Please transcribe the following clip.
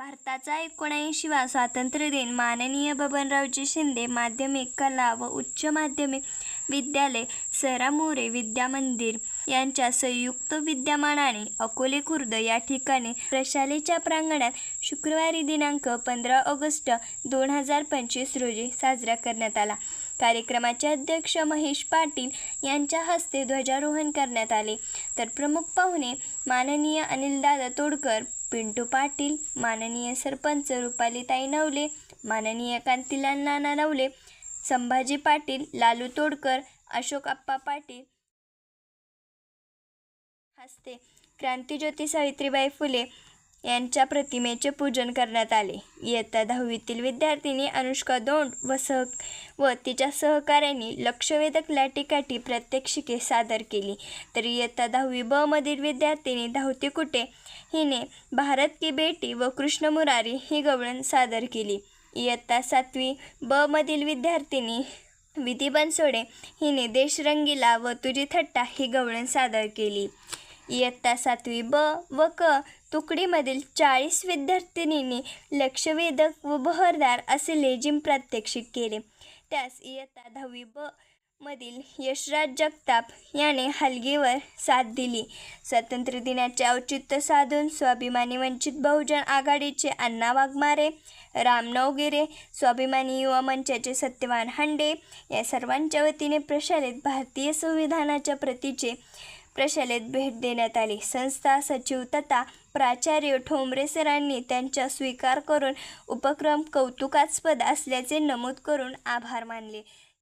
भारताचा एकोणऐंशीवा स्वातंत्र्य दिन माननीय बबनरावजी शिंदे माध्यमिक कला व उच्च माध्यमिक विद्यालय सरा मोरे विद्या मंदिर यांच्या संयुक्त विद्यमानाने अकोले खुर्द या ठिकाणी प्रशालेच्या प्रांगणात शुक्रवारी दिनांक पंधरा ऑगस्ट दोन हजार पंचवीस रोजी साजरा करण्यात आला. कार्यक्रमाचे अध्यक्ष महेश पाटील यांच्या हस्ते ध्वजारोहण करण्यात आले. तर प्रमुख पाहुणे माननीय अनिलदादा तोडकर पिंटू पाटील माननीय सरपंच रुपालीताई नवले माननीय कांतीलाल नाना नवले संभाजी पाटील लालू तोडकर अशोक आप्पा पाटील हस्ते क्रांतीज्योती सावित्रीबाई फुले यांच्या प्रतिमेचे पूजन करण्यात आले. इयत्ता दहावीतील विद्यार्थिनी अनुष्का दोंड व सह व तिच्या सहकाऱ्यांनी लक्षवेधक लाटीकाठी प्रात्यक्षिके सादर केली. तर इयत्ता दहावी ब मधील विद्यार्थिनी धावती कुटे हिने भारत की बेटी व कृष्ण मुरारी ही गवळण सादर केली. इयत्ता सातवी ब मधील विद्यार्थिनी विधी बनसोडे हिने देशरंगीला व तुझी थट्टा ही गवळण सादर केली. इयत्ता सातवी ब व क तुकडीमधील चाळीस विद्यार्थिनींनी लक्षवेधक व बहरदार असे लेझिम प्रात्यक्षिक केले. त्यास इयत्ता दहावी ब मधील यशराज जगताप याने हलगीवर साथ दिली. स्वातंत्र्य दिनाचे औचित्य साधून स्वाभिमानी वंचित बहुजन आघाडीचे अण्णा वाघमारे राम नवगिरे स्वाभिमानी युवा मंचाचे सत्यवान हांडे या सर्वांच्या वतीने प्रशालेत भारतीय संविधानाच्या प्रतीचे प्रशालेत भेट देण्यात आली. संस्था सचिव तथा प्राचार्य ठोंबरे सरांनी त्यांचा स्वीकार करून उपक्रम कौतुकास्पद असल्याचे नमूद करून आभार मानले.